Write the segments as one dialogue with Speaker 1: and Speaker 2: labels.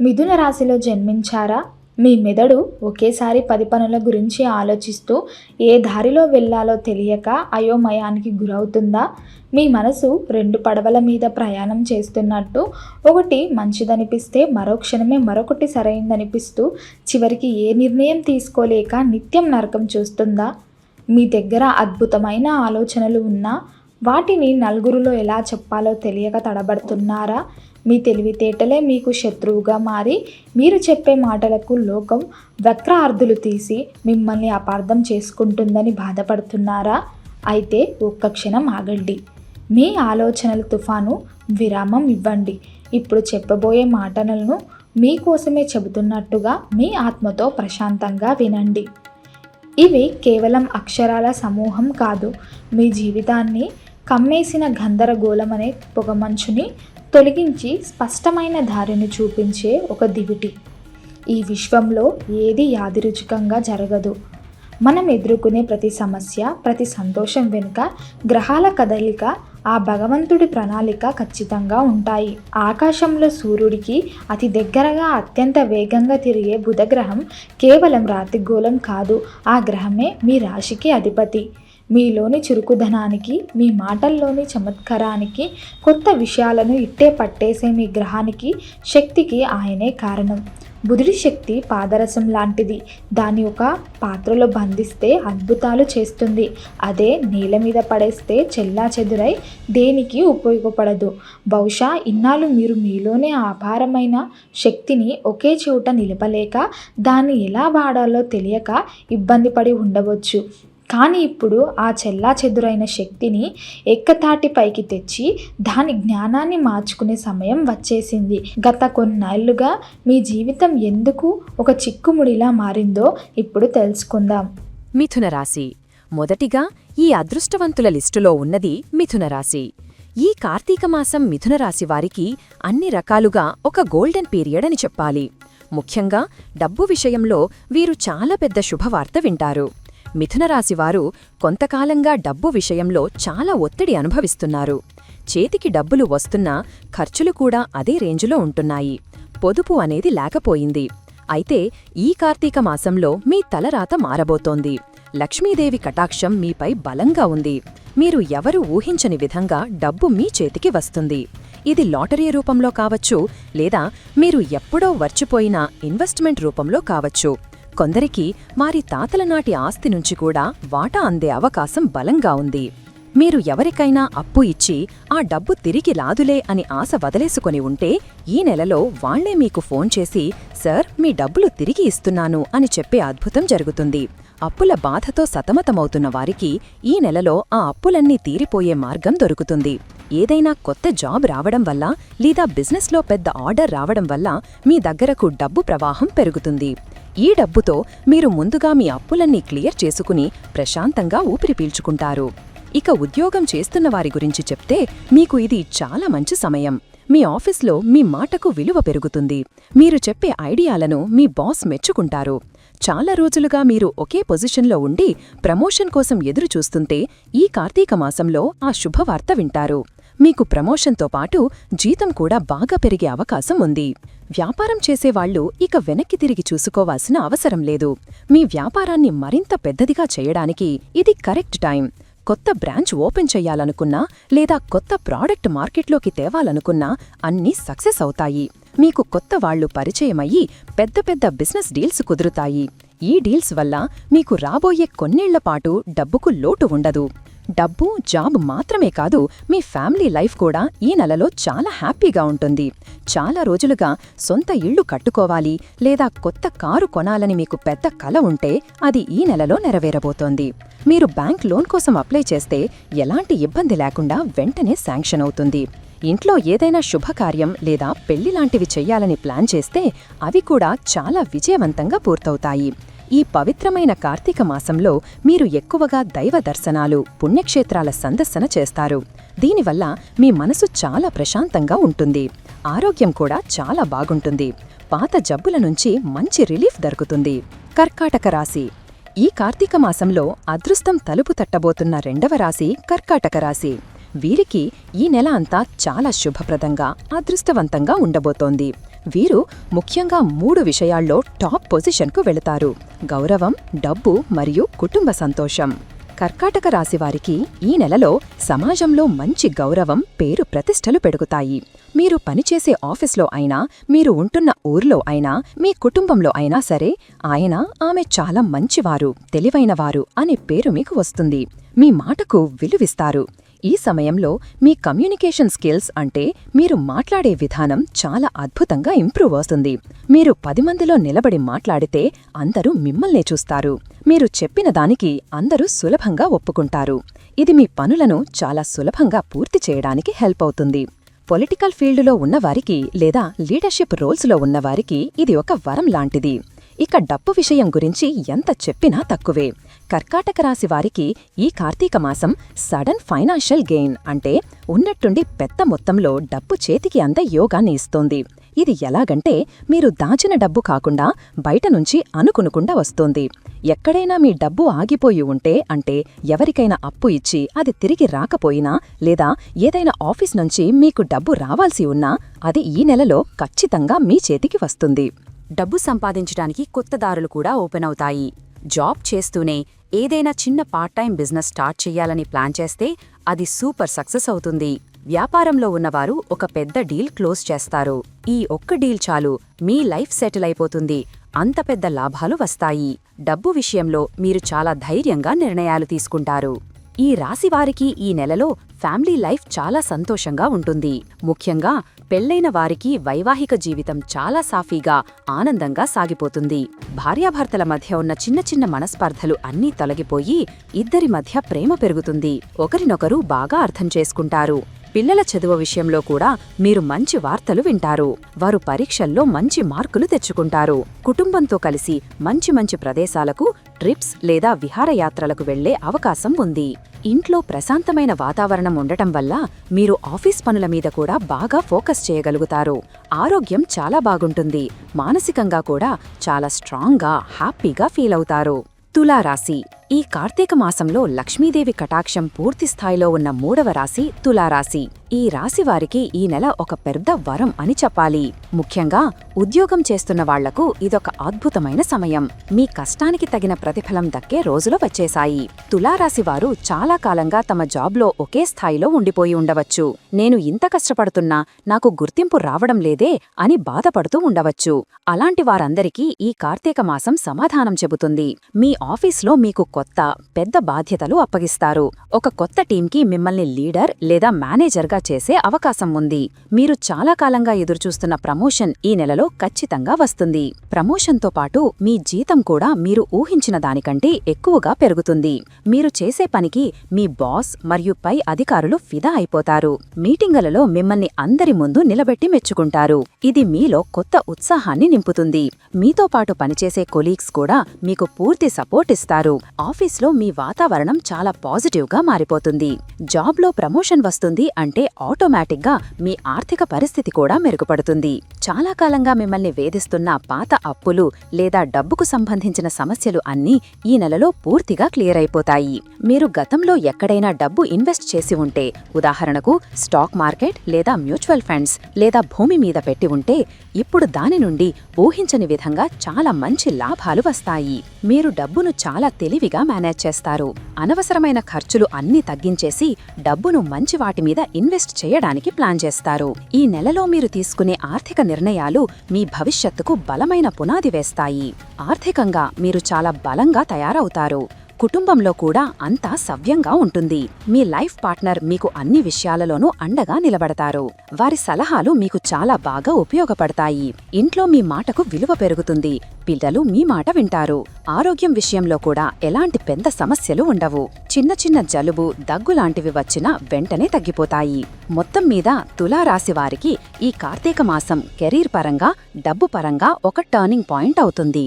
Speaker 1: మిథున రాశిలో జన్మించారా? మీ మెదడు ఒకేసారి పది పనుల గురించి ఆలోచిస్తూ ఏ దారిలో వెళ్ళాలో తెలియక అయోమయానికి గురవుతుందా? మీ మనసు రెండు పడవల మీద ప్రయాణం చేస్తున్నట్టు ఒకటి మంచిదనిపిస్తే మరో క్షణమే మరొకటి సరైందనిపిస్తూ చివరికి ఏ నిర్ణయం తీసుకోలేక నిత్యం నరకం చూస్తుందా? మీ దగ్గర అద్భుతమైన ఆలోచనలు ఉన్నా వాటిని నలుగురిలో ఎలా చెప్పాలో తెలియక తడబడుతున్నారా? మీ తెలివితేటలే మీకు శత్రువుగా మారి మీరు చెప్పే మాటలకు లోకం వక్రార్థులు తీసి మిమ్మల్ని అపార్థం చేసుకుంటుందని బాధపడుతున్నారా? అయితే ఒక్క క్షణం ఆగండి. మీ ఆలోచనల తుఫాను విరామం ఇవ్వండి. ఇప్పుడు చెప్పబోయే మాటలను మీకోసమే చెబుతున్నట్టుగా మీ ఆత్మతో ప్రశాంతంగా వినండి. ఇవి కేవలం అక్షరాల సమూహం కాదు. మీ జీవితాన్ని కమ్మేసిన గందరగోళమనే పొగమంచుని తొలగించి స్పష్టమైన దారిని చూపించే ఒక దివిటి. ఈ విశ్వంలో ఏది యాదిరుచికంగా జరగదు. మనం ఎదుర్కొనే ప్రతి సమస్య ప్రతి సంతోషం వెనుక గ్రహాల కదలిక ఆ భగవంతుడి ప్రణాళిక ఖచ్చితంగా ఉంటాయి. ఆకాశంలో సూర్యుడికి అతి దగ్గరగా అత్యంత వేగంగా తిరిగే బుధగ్రహం కేవలం రాతిగోళం కాదు. ఆ గ్రహమే మీ రాశికి అధిపతి. మీలోని చురుకుదనానికి మీ మాటల్లోని చమత్కారానికి కొత్త విషయాలను ఇట్టే పట్టేసే మీ గ్రహానికి శక్తికి ఆయనే కారణం. బుధుడి శక్తి పాదరసం లాంటిది. దాన్ని ఒక పాత్రలో బంధిస్తే అద్భుతాలు చేస్తుంది. అదే నేల మీద పడేస్తే చెల్లా చెదురై దేనికి ఉపయోగపడదు. బహుశా ఇన్నాళ్ళు మీరు మీలోనే అపారమైన శక్తిని ఒకే చోట నిలపలేక దాన్ని ఎలా వాడాలో తెలియక ఇబ్బంది పడి ఉండవచ్చు. కానీ ఇప్పుడు ఆ చెల్లా చెదురైన శక్తిని ఎక్కతాటిపైకి తెచ్చి దాని జ్ఞానాన్ని మార్చుకునే సమయం వచ్చేసింది. గత కొన్నేళ్ళుగా మీ జీవితం ఎందుకు ఒక చిక్కుముడిలా మారిందో ఇప్పుడు తెలుసుకుందాం.
Speaker 2: మిథున రాశి. మొదటిగా ఈ అదృష్టవంతుల లిస్టులో ఉన్నది మిథున రాశి. ఈ కార్తీక మాసం మిథున రాశి వారికి అన్ని రకాలుగా ఒక గోల్డెన్ పీరియడ్ అని చెప్పాలి. ముఖ్యంగా డబ్బు విషయంలో వీరు చాలా పెద్ద శుభవార్త వింటారు. మిథునరాశివారు కొంతకాలంగా డబ్బు విషయంలో చాలా ఒత్తిడి అనుభవిస్తున్నారు. చేతికి డబ్బులు వస్తున్నా ఖర్చులు కూడా అదే రేంజులో ఉంటున్నాయి. పొదుపు అనేది లేకపోయింది. అయితే ఈ కార్తీక మాసంలో మీ తలరాత మారబోతోంది. లక్ష్మీదేవి కటాక్షం మీపై బలంగా ఉంది. మీరు ఎవరు ఊహించని విధంగా డబ్బు మీ చేతికి వస్తుంది. ఇది లాటరీ రూపంలో కావచ్చు లేదా మీరు ఎప్పుడో వర్చిపోయిన ఇన్వెస్ట్మెంట్ రూపంలో కావచ్చు. కొందరికి వారి తాతల నాటి ఆస్తి నుంచి కూడా వాటా అందే అవకాశం బలంగా ఉంది. మీరు ఎవరికైనా అప్పు ఇచ్చి ఆ డబ్బు తిరిగి లాదులే అని ఆశ వదిలేసుకొని ఉంటే ఈ నెలలో వాళ్ళే మీకు ఫోన్ చేసి సార్ మీ డబ్బులు తిరిగి ఇస్తున్నాను అని చెప్పే అద్భుతం జరుగుతుంది. అప్పుల బాధతో సతమతమవుతున్న వారికి ఈ నెలలో ఆ అప్పులన్నీ తీరిపోయే మార్గం దొరుకుతుంది. ఏదైనా కొత్త జాబ్ రావడం వల్ల లేదా బిజినెస్లో పెద్ద ఆర్డర్ రావడం వల్ల మీ దగ్గరకు డబ్బు ప్రవాహం పెరుగుతుంది. ఈ డబ్బుతో మీరు ముందుగా మీ అప్పులన్నీ క్లియర్ చేసుకుని ప్రశాంతంగా ఊపిరి పీల్చుకుంటారు. ఇక ఉద్యోగం చేస్తున్న వారి గురించి చెప్తే మీకు ఇది చాలా మంచి సమయం. మీ ఆఫీస్లో మీ మాటకు విలువ పెరుగుతుంది. మీరు చెప్పే ఐడియాలను మీ బాస్ మెచ్చుకుంటారు. చాలా రోజులుగా మీరు ఒకే పొజిషన్లో ఉండి ప్రమోషన్ కోసం ఎదురు చూస్తుంటే ఈ కార్తీక మాసంలో ఆ శుభవార్త వింటారు. మీకు ప్రమోషన్తో పాటు జీతం కూడా బాగా పెరిగే అవకాశం ఉంది. వ్యాపారం చేసేవాళ్ళు ఇక వెనక్కి తిరిగి చూసుకోవాల్సిన అవసరం లేదు. మీ వ్యాపారాన్ని మరింత పెద్దదిగా చేయడానికి ఇది కరెక్ట్ టైం. కొత్త బ్రాంచ్ ఓపెన్ చెయ్యాలనుకున్నా లేదా కొత్త ప్రాడక్ట్ మార్కెట్లోకి తేవాలనుకున్నా అన్నీ సక్సెస్ అవుతాయి. మీకు కొత్త వాళ్ళు పరిచయమయ్యి పెద్ద పెద్ద బిజినెస్ డీల్స్ కుదురుతాయి. ఈ డీల్స్ వల్ల మీకు రాబోయే కొన్నేళ్ళపాటు డబ్బుకు లోటు ఉండదు. డబ్బు జాబ్ మాత్రమే కాదు మీ ఫ్యామిలీ లైఫ్ కూడా ఈ నెలలో చాలా హ్యాపీగా ఉంటుంది. చాలా రోజులుగా సొంత ఇళ్ళు కట్టుకోవాలి లేదా కొత్త కారు కొనాలని మీకు పెద్ద కల ఉంటే అది ఈ నెలలో నెరవేరబోతోంది. మీరు బ్యాంక్ లోన్ కోసం అప్లై చేస్తే ఎలాంటి ఇబ్బంది లేకుండా వెంటనే శాంక్షన్ అవుతుంది. ఇంట్లో ఏదైనా శుభకార్యం లేదా పెళ్ళి లాంటివి చెయ్యాలని ప్లాన్ చేస్తే అవి కూడా చాలా విజయవంతంగా పూర్తవుతాయి. ఈ పవిత్రమైన కార్తీక మాసంలో మీరు ఎక్కువగా దైవ దర్శనాలు పుణ్యక్షేత్రాల సందర్శన చేస్తారు. దీనివల్ల మీ మనసు చాలా ప్రశాంతంగా ఉంటుంది. ఆరోగ్యం కూడా చాలా బాగుంటుంది. పాత జబ్బుల నుంచి మంచి రిలీఫ్ దొరుకుతుంది. కర్కాటక రాశి. ఈ కార్తీక మాసంలో అదృష్టం తలుపు తట్టబోతున్న రెండవ రాశి కర్కాటక రాశి. వీరికి ఈ నెల అంతా చాలా శుభప్రదంగా అదృష్టవంతంగా ఉండబోతోంది. వీరు ముఖ్యంగా మూడు విషయాల్లో టాప్ పొజిషన్కు వెళతారు. గౌరవం డబ్బు మరియు కుటుంబ సంతోషం. కర్కాటక రాశివారికి ఈ నెలలో సమాజంలో మంచి గౌరవం పేరు ప్రతిష్టలు పెరుగుతాయి మీరు పనిచేసే ఆఫీస్లో అయినా మీరు ఉంటున్న ఊర్లో అయినా మీ కుటుంబంలో అయినా సరే ఆయన ఆమె చాలా మంచివారు తెలివైనవారు అనే పేరు మీకు వస్తుంది. మీ మాటకు విలువిస్తారు. ఈ సమయంలో మీ కమ్యూనికేషన్ స్కిల్స్ అంటే మీరు మాట్లాడే విధానం చాలా అద్భుతంగా ఇంప్రూవ్ అవుతుంది. మీరు పది మందిలో నిలబడి మాట్లాడితే అందరూ మిమ్మల్నే చూస్తారు. మీరు చెప్పిన దానికి అందరూ సులభంగా ఒప్పుకుంటారు. ఇది మీ పనులను చాలా సులభంగా పూర్తి చేయడానికి హెల్ప్ అవుతుంది. పొలిటికల్ ఫీల్డ్లో ఉన్నవారికి లేదా లీడర్షిప్ రోల్స్లో ఉన్నవారికి ఇది ఒక వరం లాంటిది. ఇక డబ్బు విషయం గురించి ఎంత చెప్పినా తక్కువే. కర్కాటక రాశి వారికి ఈ కార్తీక మాసం సడన్ ఫైనాన్షియల్ గెయిన్ అంటే ఉన్నట్టుండి పెద్ద మొత్తంలో డబ్బు చేతికి అంద యోగాన్ని ఇస్తోంది. ఇది ఎలాగంటే మీరు దాచిన డబ్బు కాకుండా బయట నుంచి అనుకునుకుండా వస్తోంది. ఎక్కడైనా మీ డబ్బు ఆగిపోయి ఉంటే అంటే ఎవరికైనా అప్పు ఇచ్చి అది తిరిగి రాకపోయినా లేదా ఏదైనా ఆఫీస్ నుంచి మీకు డబ్బు రావాల్సి ఉన్నా అది ఈ నెలలో ఖచ్చితంగా మీ చేతికి వస్తుంది. డబ్బు సంపాదించడానికి కొత్త దారులు కూడా ఓపెన్ అవుతాయి. జాబ్ చేస్తూనే ఏదైనా చిన్న పార్ట్ టైం బిజినెస్ స్టార్ట్ చెయ్యాలని ప్లాన్ చేస్తే అది సూపర్ సక్సెస్ అవుతుంది. వ్యాపారంలో ఉన్నవారు ఒక పెద్ద డీల్ క్లోజ్ చేస్తారు. ఈ ఒక్క డీల్ చాలు మీ లైఫ్ సెటిల్ అయిపోతుంది. అంత పెద్ద లాభాలు వస్తాయి. డబ్బు విషయంలో మీరు చాలా ధైర్యంగా నిర్ణయాలు తీసుకుంటారు. ఈ రాశివారికి ఈ నెలలో ఫ్యామిలీ లైఫ్ చాలా సంతోషంగా ఉంటుంది. ముఖ్యంగా పెళ్ళైన వారికి వైవాహిక జీవితం చాలా సాఫీగా ఆనందంగా సాగిపోతుంది. భార్యాభర్తల మధ్య ఉన్న చిన్న చిన్న మనస్పర్ధలు అన్నీ తొలగిపోయి ఇద్దరి మధ్య ప్రేమ పెరుగుతుంది. ఒకరినొకరు బాగా అర్థం చేసుకుంటారు. పిల్లల చదువు విషయంలో కూడా మీరు మంచి వార్తలు వింటారు. వారు పరీక్షల్లో మంచి మార్కులు తెచ్చుకుంటారు. కుటుంబంతో కలిసి మంచి మంచి ప్రదేశాలకు ట్రిప్స్ లేదా విహారయాత్రలకు వెళ్ళే అవకాశం ఉంది. ఇంట్లో ప్రశాంతమైన వాతావరణం ఉండటం వల్ల మీరు ఆఫీస్ పనుల మీద కూడా బాగా ఫోకస్ చేయగలుగుతారు. ఆరోగ్యం చాలా బాగుంటుంది. మానసికంగా కూడా చాలా స్ట్రాంగ్గా హ్యాపీగా ఫీల్ అవుతారు. తులారాశి ఈ కార్తీక మాసంలో లక్ష్మీదేవి కటాక్షం పూర్తి స్థాయిలో ఉన్న మూడవ రాశి తులారాశి. ఈ రాశి వారికి ఈ నెల ఒక పెద్ద వరం అని చెప్పాలి. ముఖ్యంగా ఉద్యోగం చేస్తున్న వాళ్ళకు ఇదొక అద్భుతమైన సమయం. మీ కష్టానికి తగిన ప్రతిఫలం దక్కే రోజులు వచ్చేశాయి. తులారాశి వారు చాలా కాలంగా తమ జాబ్లో ఒకే స్థాయిలో ఉండిపోయి ఉండవచ్చు. నేను ఇంత కష్టపడుతున్నా నాకు గుర్తింపు రావడం లేదే అని బాధపడుతూ ఉండవచ్చు. అలాంటి వారందరికీ ఈ కార్తీక మాసం సమాధానం చెబుతుంది. మీ ఆఫీస్లో మీకు కొత్త పెద్ద బాధ్యతలు అప్పగిస్తారు. ఒక కొత్త టీంకి మిమ్మల్ని లీడర్ లేదా మేనేజర్గా చేసే అవకాశం ఉంది. మీరు చాలా కాలంగా ఎదురుచూస్తున్న ప్రమోషన్ ఈ నెలలో ఖచ్చితంగా వస్తుంది. ప్రమోషన్తో పాటు మీ జీతం కూడా మీరు ఊహించిన దానికంటే ఎక్కువగా పెరుగుతుంది. మీరు చేసే పనికి మీ బాస్ మరియు పై అధికారులు ఫిదా అయిపోతారు. మీటింగులలో మిమ్మల్ని అందరి ముందు నిలబెట్టి మెచ్చుకుంటారు. ఇది మీలో కొత్త ఉత్సాహాన్ని నింపుతుంది. మీతో పాటు పనిచేసే కొలీగ్స్ కూడా మీకు పూర్తి సపోర్ట్ ఇస్తారు. ఆఫీస్లో మీ వాతావరణం చాలా పాజిటివ్గా మారిపోతుంది. జాబ్లో ప్రమోషన్ వస్తుంది అంటే ఆటోమేటిక్గా మీ ఆర్థిక పరిస్థితి కూడా మెరుగుపడుతుంది. చాలా కాలంగా మిమ్మల్ని వేధిస్తున్న పాత అప్పులు లేదా డబ్బుకు సంబంధించిన సమస్యలు అన్నీ ఈ నెలలో పూర్తిగా క్లియర్ అయిపోతాయి. మీరు గతంలో ఎక్కడైనా డబ్బు ఇన్వెస్ట్ చేసి ఉంటే ఉదాహరణకు స్టాక్ మార్కెట్ లేదా మ్యూచువల్ ఫండ్స్ లేదా భూమి మీద పెట్టి ఉంటే ఇప్పుడు దాని నుండి ఊహించని విధంగా చాలా మంచి లాభాలు వస్తాయి. మీరు డబ్బును చాలా తెలివిగా మేనేజ్ చేస్తారు. అనవసరమైన ఖర్చులు అన్నీ తగ్గించేసి డబ్బును మంచి వాటి మీద ఇన్వెస్ట్ చేయడానికి ప్లాన్ చేస్తారు. ఈ నెలలో మీరు తీసుకునే ఆర్థిక నిర్ణయాలు మీ భవిష్యత్తుకు బలమైన పునాది వేస్తాయి. ఆర్థికంగా మీరు చాలా బలంగా తయారవుతారు. కుటుంబంలో కూడా అంతా సవ్యంగా ఉంటుంది. మీ లైఫ్ పార్ట్నర్ మీకు అన్ని విషయాలలోనూ అండగా నిలబడతారు. వారి సలహాలు మీకు చాలా బాగా ఉపయోగపడతాయి. ఇంట్లో మీ మాటకు విలువ పెరుగుతుంది. పిల్లలు మీ మాట వింటారు. ఆరోగ్యం విషయంలో కూడా ఎలాంటి పెద్ద సమస్యలు ఉండవు. చిన్న చిన్న జలుబు దగ్గు లాంటివి వచ్చినా వెంటనే తగ్గిపోతాయి. మొత్తం మీద తులారాశి వారికి ఈ కార్తీక మాసం కెరీర్ పరంగా డబ్బు పరంగా ఒక టర్నింగ్ పాయింట్ అవుతుంది.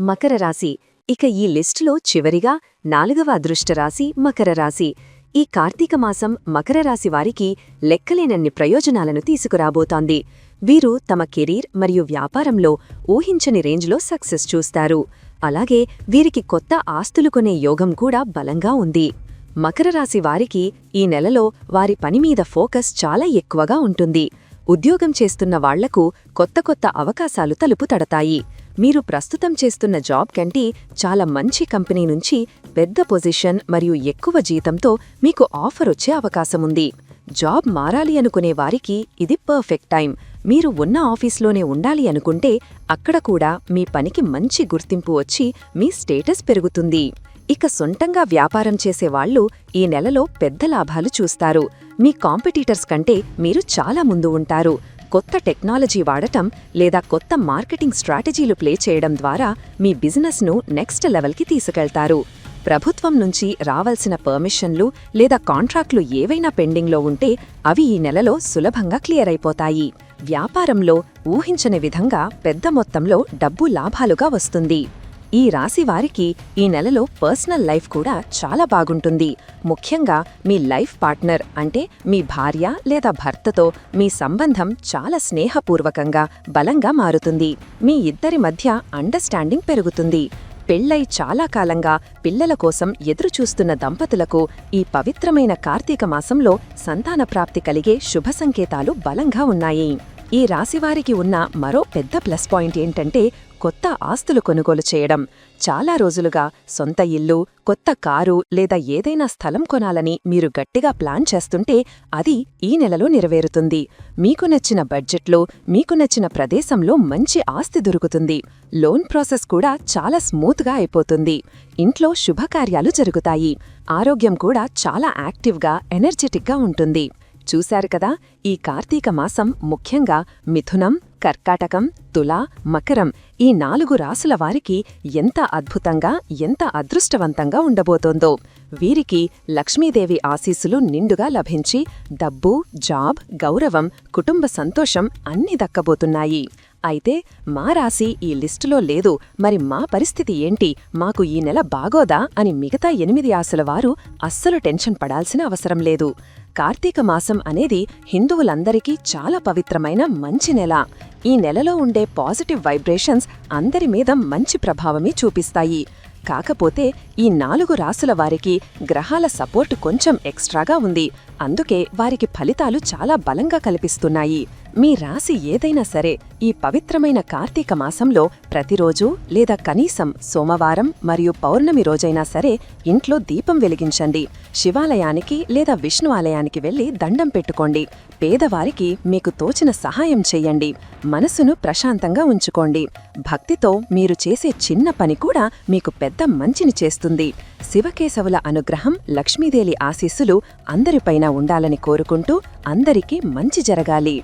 Speaker 2: మకర రాశి ఇక ఈ లిస్టులో చివరిగా నాలుగవ అదృష్టరాశి మకర రాశి. ఈ కార్తీక మాసం మకర రాశి వారికి లెక్కలేనన్ని ప్రయోజనాలను తీసుకురాబోతోంది. వీరు తమ కెరీర్ మరియు వ్యాపారంలో ఊహించని రేంజ్లో సక్సెస్ చూస్తారు. అలాగే వీరికి కొత్త ఆస్తులు కొనే యోగం కూడా బలంగా ఉంది. మకర రాశి వారికి ఈ నెలలో వారి పనిమీద ఫోకస్ చాలా ఎక్కువగా ఉంటుంది. ఉద్యోగం చేస్తున్న వాళ్ళకు కొత్త కొత్త అవకాశాలు తలుపు తడతాయి. మీరు ప్రస్తుతం చేస్తున్న జాబ్ కంటే చాలా మంచి కంపెనీ నుంచి పెద్ద పొజిషన్ మరియు ఎక్కువ జీతంతో మీకు ఆఫర్ వచ్చే అవకాశముంది జాబ్ మారాలి అనుకునే వారికి ఇది పర్ఫెక్ట్ టైం మీరు ఉన్న ఆఫీస్లోనే ఉండాలి అనుకుంటే అక్కడ కూడా మీ పనికి మంచి గుర్తింపు వచ్చి మీ స్టేటస్ పెరుగుతుంది. ఇక సొంతంగా వ్యాపారం చేసేవాళ్ళు ఈ నెలలో పెద్ద లాభాలు చూస్తారు. మీ కాంపిటీటర్స్ కంటే మీరు చాలా ముందు ఉంటారు. కొత్త టెక్నాలజీ వాడటం లేదా కొత్త మార్కెటింగ్ స్ట్రాటజీలు ప్లే చేయడం ద్వారా మీ బిజినెస్ను నెక్స్ట్ లెవెల్కి తీసుకెళ్తారు. ప్రభుత్వం నుంచి రావాల్సిన పర్మిషన్లు లేదా కాంట్రాక్ట్లు ఏవైనా పెండింగ్లో ఉంటే అవి ఈ నెలలో సులభంగా క్లియర్ అయిపోతాయి. వ్యాపారంలో ఊహించని విధంగా పెద్ద మొత్తంలో డబ్బు లాభాలుగా వస్తుంది. ఈ రాశి వారికి ఈ నెలలో పర్సనల్ లైఫ్ కూడా చాలా బాగుంటుంది. ముఖ్యంగా మీ లైఫ్ పార్ట్నర్ అంటే మీ భార్య లేదా భర్తతో మీ సంబంధం చాలా స్నేహపూర్వకంగా బలంగా మారుతుంది. మీ ఇద్దరి మధ్య అండర్స్టాండింగ్ పెరుగుతుంది. పెళ్ళై చాలా కాలంగా పిల్లల కోసం ఎదురుచూస్తున్న దంపతులకు ఈ పవిత్రమైన కార్తీక మాసంలో సంతాన ప్రాప్తి కలిగే శుభ సంకేతాలు బలంగా ఉన్నాయి. ఈ రాశివారికి ఉన్న మరో పెద్ద ప్లస్ పాయింట్ ఏంటంటే కొత్త ఆస్తులు కొనుగోలు చేయడం. చాలా రోజులుగా సొంత ఇల్లు కొత్త కారు లేదా ఏదైనా స్థలం కొనాలని మీరు గట్టిగా ప్లాన్ చేస్తుంటే అది ఈ నెలలో నెరవేరుతుంది. మీకు నచ్చిన బడ్జెట్లో మీకు నచ్చిన ప్రదేశంలో మంచి ఆస్తి దొరుకుతుంది. లోన్ ప్రాసెస్ కూడా చాలా స్మూత్గా అయిపోతుంది. ఇంట్లో శుభకార్యాలు జరుగుతాయి. ఆరోగ్యం కూడా చాలా యాక్టివ్గా ఎనర్జెటిక్గా ఉంటుంది. చూశారు కదా ఈ కార్తీక మాసం ముఖ్యంగా మిథునం కర్కాటకం తులా మకరం ఈ నాలుగు రాసుల వారికి ఎంత అద్భుతంగా ఎంత అదృష్టవంతంగా ఉండబోతోందో. వీరికి లక్ష్మీదేవి ఆశీస్సులు నిండుగా లభించి డబ్బు జాబ్ గౌరవం కుటుంబ సంతోషం అన్నీ దక్కబోతున్నాయి. అయితే మా రాశి ఈ లిస్టులో లేదు. మరి మా పరిస్థితి ఏంటి? మాకు ఈ నెల బాగోదా? అని మిగతా ఎనిమిది ఆశల వారు అస్సలు టెన్షన్ పడాల్సిన అవసరం లేదు. కార్తీక మాసం అనేది హిందువులందరికీ చాలా పవిత్రమైన మంచి నెల. ఈ నెలలో ఉండే పాజిటివ్ వైబ్రేషన్స్ అందరి మీద మంచి ప్రభావమే చూపిస్తాయి. కాకపోతే ఈ నాలుగు రాసుల వారికి గ్రహాల సపోర్టు కొంచెం ఎక్స్ట్రాగా ఉంది. అందుకే వారికి ఫలితాలు చాలా బలంగా కల్పిస్తున్నాయి. మీ రాశి ఏదైనా సరే ఈ పవిత్రమైన కార్తీక మాసంలో ప్రతిరోజు లేదా కనీసం సోమవారం మరియు పౌర్ణమి రోజైనా సరే ఇంట్లో దీపం వెలిగించండి. శివాలయానికి లేదా విష్ణు ఆలయానికి వెళ్ళి దండం పెట్టుకోండి. పేదవారికి మీకు తోచిన సహాయం చెయ్యండి మనసును ప్రశాంతంగా ఉంచుకోండి. భక్తితో మీరు చేసే చిన్న పని కూడా మీకు పెద్ద మంచిని చేస్తుంది. శివకేశవుల అనుగ్రహం లక్ష్మీదేవి ఆశీస్సులు అందరిపైన ఉండాలని కోరుకుంటూ అందరికీ మంచి జరగాలి.